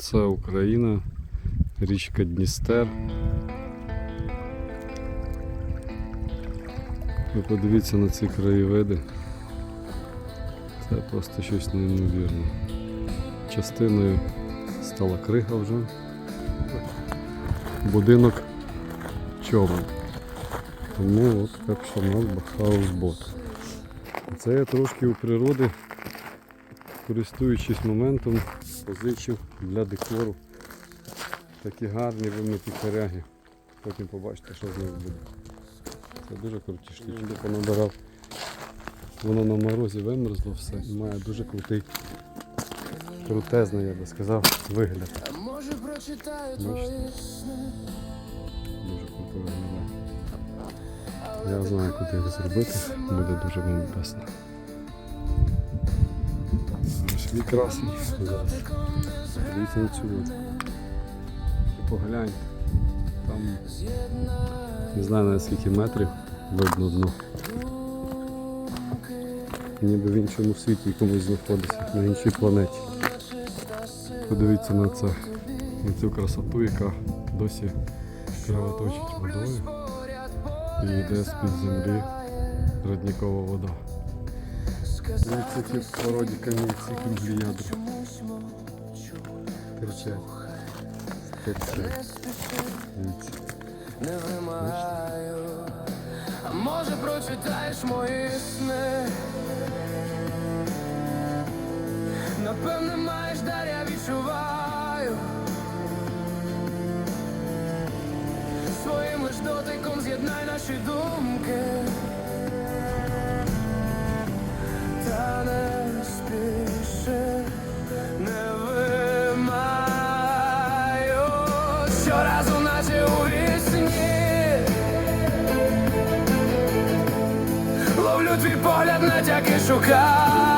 Це Україна, річка Дністер. Ви подивіться на ці краєвиди. Це просто щось неймовірне. Частиною стала крига вже. Будинок човен. Тому от так що в нас хаусбот. Це я трошки у природи, користуючись моментом, позичив для декору такі гарні вимиті коряги. Потім побачите, що з них буде. Це дуже круті штучки. Понабирав. Воно на морозі вимерзло все і має дуже крутий, крутезний, я би сказав, вигляд. А може прочитаю твої сни Дуже круто виглядає. Я знаю, куди їх зробити. Буде дуже бомбесно. Красний зараз. Дивіться на цю воду. Погляньте. Там не знаю на скільки метрів видно дно. Ніби в іншому світі комусь знаходиться, на іншій планеті. Подивіться на це, на цю красоту, яка досі кровоточить водою і йде з-під землі родникова вода. Ну, це ті в породі камінці круглі ядра. Терчать. Терчать. Дивіться. не вимагаю. А може прочитаєш мої сни Напевне маєш дар, я відчуваю Своїм лиш дотиком з'єднай наші думки Щоразу наче у вісні. Ловлю твій погляд, натяки шукаю